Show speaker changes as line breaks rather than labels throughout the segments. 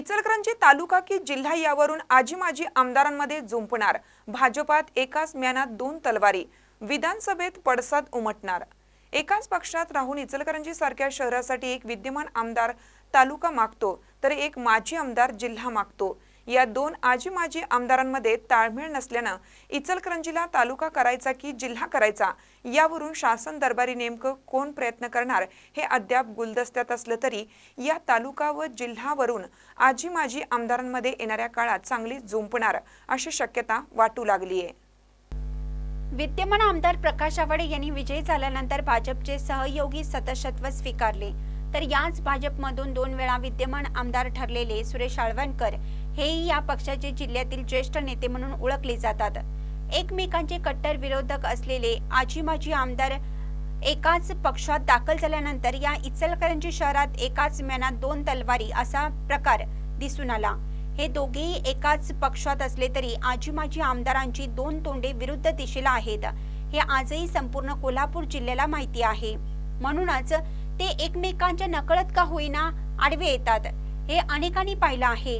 इचलकरंजी तालुका की जिल्हा यावरून आजी माजी आमदारांमध्ये जुंपणार भाजपात एकाच म्यानात दोन तलवारी. विधानसभेत पडसाद उमटणार. एकाच पक्षात राहून इचलकरंजी सारख्या शहरासाठी एक विद्यमान आमदार तालुका मागतो तर एक माजी आमदार जिल्हा मागतो. या दोन आजी माजी आमदारांमध्ये ताळमेळ नसल्यानं इचलकरंजीला तालुका करायचा की जिल्हा करायचा यावरून शासन दरबारी नेमकं कोण प्रयत्न करणार हे अद्याप गुलदस्त्यात असलं तरी या तालुका व जिल्हावरून आजी माजी आमदारांमध्ये येणाऱ्या काळात चांगली जुंपणार अशी शक्यता वाटू लागली आहे
विद्यमान आमदार प्रकाश आवाडे यांनी विजयी झाल्यानंतर भाजपचे सहयोगी सदस्यत्व स्वीकारले. तर याच भाजपमधून दोन वेळा विद्यमान आमदार ठरलेले सुरेश आळवणकर हेही या पक्षाचे जिल्ह्यातील ज्येष्ठ नेते म्हणून ओळखले जातात. एकमेकांचे कट्टर विरोधक असलेले आजी माजी आमदार एकाच पक्षात दाखल झाल्यानंतर या इचलकरंजी शहरात एकाच म्यानात दोन तलवारी असा प्रकार दिसून आला. हे दोघेही एकाच पक्षात असले तरी आजी माजी आमदारांची दोन तोंडे विरुद्ध दिशेला आहेत. हे आजही संपूर्ण कोल्हापूर जिल्ह्याला माहिती आहे. म्हणूनच ते एकमेकांच्या नकळत का होईना आडवे येतात हे अनेकांनी पाहिलं आहे.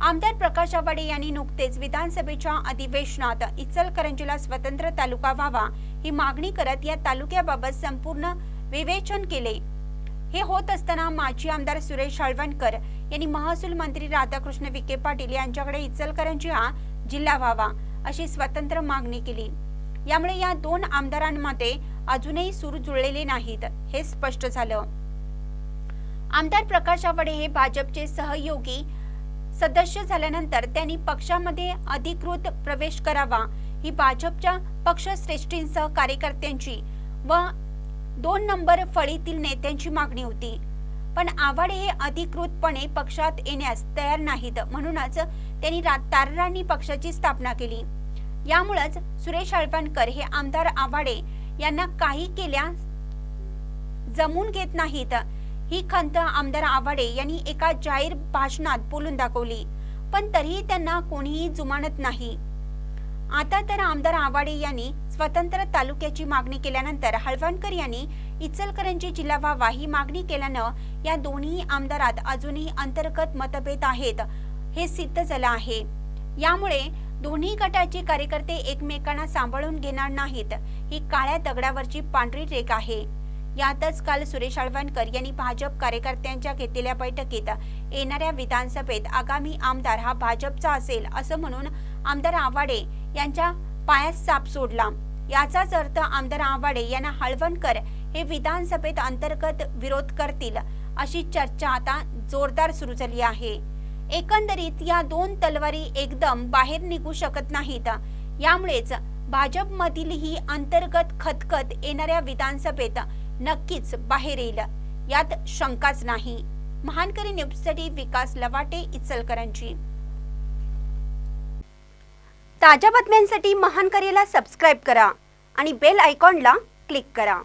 आमदार प्रकाश आवाडे यांनी नुकतेच विधानसभेच्या अधिवेशनात इचलकरंजीला स्वतंत्र तालुका व्हावा ही मागणी करत या तालुक्याबाबत संपूर्ण विवेचन केले. हे होत असताना माजी आमदार सुरेश हळवणकर यांनी महसूल मंत्री राधाकृष्ण विखे पाटील यांच्याकडे इचलकरंजी हा जिल्हा व्हावा अशी स्वतंत्र मागणी केली. यामुळे या दोन आमदारांमध्ये अजूनही सूर जुळलेले नाहीत हे स्पष्ट झालं. आमदार प्रकाश आवाडे हे भाजपचे सहयोगी सदस्य झाल्यानंतर त्यांनी पक्षामध्ये अधिकृत प्रवेश करावा ही भाजपच्या पक्षश्रेष्ठींसह कार्यकर्त्यांची व दोन नंबर फळीतील नेत्यांची मागणी होती. पण आवाडे हे अधिकृतपणे पक्षात येण्यास तयार नाहीत म्हणूनच त्यांनी रा- तारराणी पक्षाची स्थापना केली. यामुळेच सुरेश हळपणकर हे आमदार आवाडे यांना काही केल्या जमून घेत नाहीत. ही खंत आमदार आवाडे यांनी एका जाहीर भाषणात बोलून दाखवली. पण तरीही त्यांना कोणीही जुमानत नाही. आता तर आमदार आवाडे यांनी स्वतंत्र तालुक्याची मागणी केल्यानंतर हळवणकर यांनी इचलकरंजी जिल्हा व्हावा ही मागणी केल्यानं या दोन्ही आमदारात अजूनही अंतर्गत मतभेद आहेत हे सिद्ध झालं आहे. यामुळे दोन्ही गटाचे कार्यकर्ते एकमेकांना सांभाळून घेणार नाहीत. ही काळ्या दगडावरची पांढरी रेख आहे. यातच काल सुरेश आळवणकर यांनी भाजप कार्यकर्त्यांच्या घेतलेल्या बैठकीत येणाऱ्या विधानसभेत आगामी आमदार हा भाजपचा असेल असं म्हणून आमदार आवाडे यांच्या पायात साप सोडला. याचाच अर्थ आमदार आवाडे यांना हळवणकर हे विधानसभेत अंतर्गत विरोध करतील अशी चर्चा आता जोरदार सुरू झाली आहे. एकंदरीत या दोन तलवारी एकदम बाहेर निघू शकत नाहीत. यामुळेच भाजपमधील ही अंतर्गत खतखत येणाऱ्या विधानसभेत नक्कीच बाहेर येईल. यात शंकाच नाही. महानकरी न्यूजसाठी विकास लवाटे इचलकरांची ताज्या बातम्यांसाठी महानकरीला सबस्क्राईब करा आणि बेल आयकॉनला क्लिक करा.